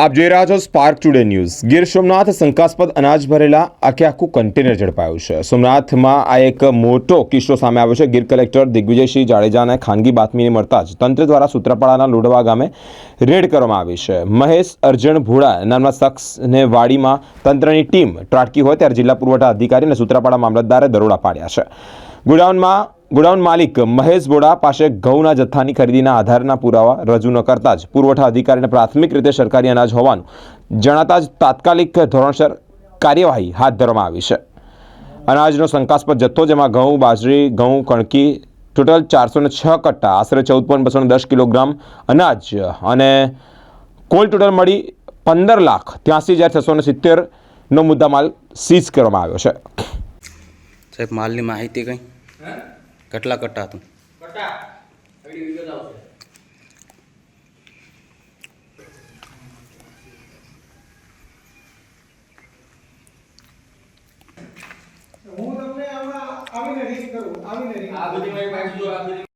આપ જોઈ રહ્યા છો Spark today news Gir Somnath શંકાસ્પદ અનાજ ભરેલા આખે આખું કન્ટેનર ઝડપાયું છે. સોમનાથમાં આ એક મોટો કિસ્સો સામે આવ્યો છે. ગીર કલેક્ટર દિગ્વિજયસિંહ જાડેજાને ખાનગી બાતમીને મળતા જ તંત્ર દ્વારા સૂત્રાપાડાના લોડવા ગામે રેડ કરવામાં આવી છે. મહેશ અર્જણ ભોળા નામના શખ્સને વાડીમાં તંત્રની ટીમ ત્રાટકી હોય ત્યારે જિલ્લા પુરવઠા અધિકારી અને સૂત્રાપાડા મામલતદારે દરોડા પાડ્યા છે. ગોડાઉનમાં ગોડાઉન માલિક મહેશ બોડા પાસે ઘઉંના જથ્થાની ખરીદીના આધારના પુરાવા રજૂ ન કરતા જ પુરવઠા અધિકારીને પ્રાથમિક રીતે સરકારી અનાજ હોવાનું જણાતા જ તાત્કાલિક ધોરણસર કાર્યવાહી હાથ ધરવામાં આવી છે. અનાજનો શંકાસ્પદ જથ્થો જેમાં ઘઉં બાજરી ઘઉં કણકી ટોટલ ચારસો ને છ કટ્ટા આશરે ચૌદ પોઈન્ટ બસો દસ કિલોગ્રામ અનાજ અને કુલ ટોટલ મળી પંદર લાખ ત્યાંસી હજાર છસો ને સિત્તેરનો મુદ્દામાલ સીઝ કરવામાં આવ્યો છે. સાહેબ માલની માહિતી કઈ? કેટલા કટ્ટા હતું? હું તમને આવી આવીને રિંગ કરું આવીને આ બધી મારી પાસે જો આ બધી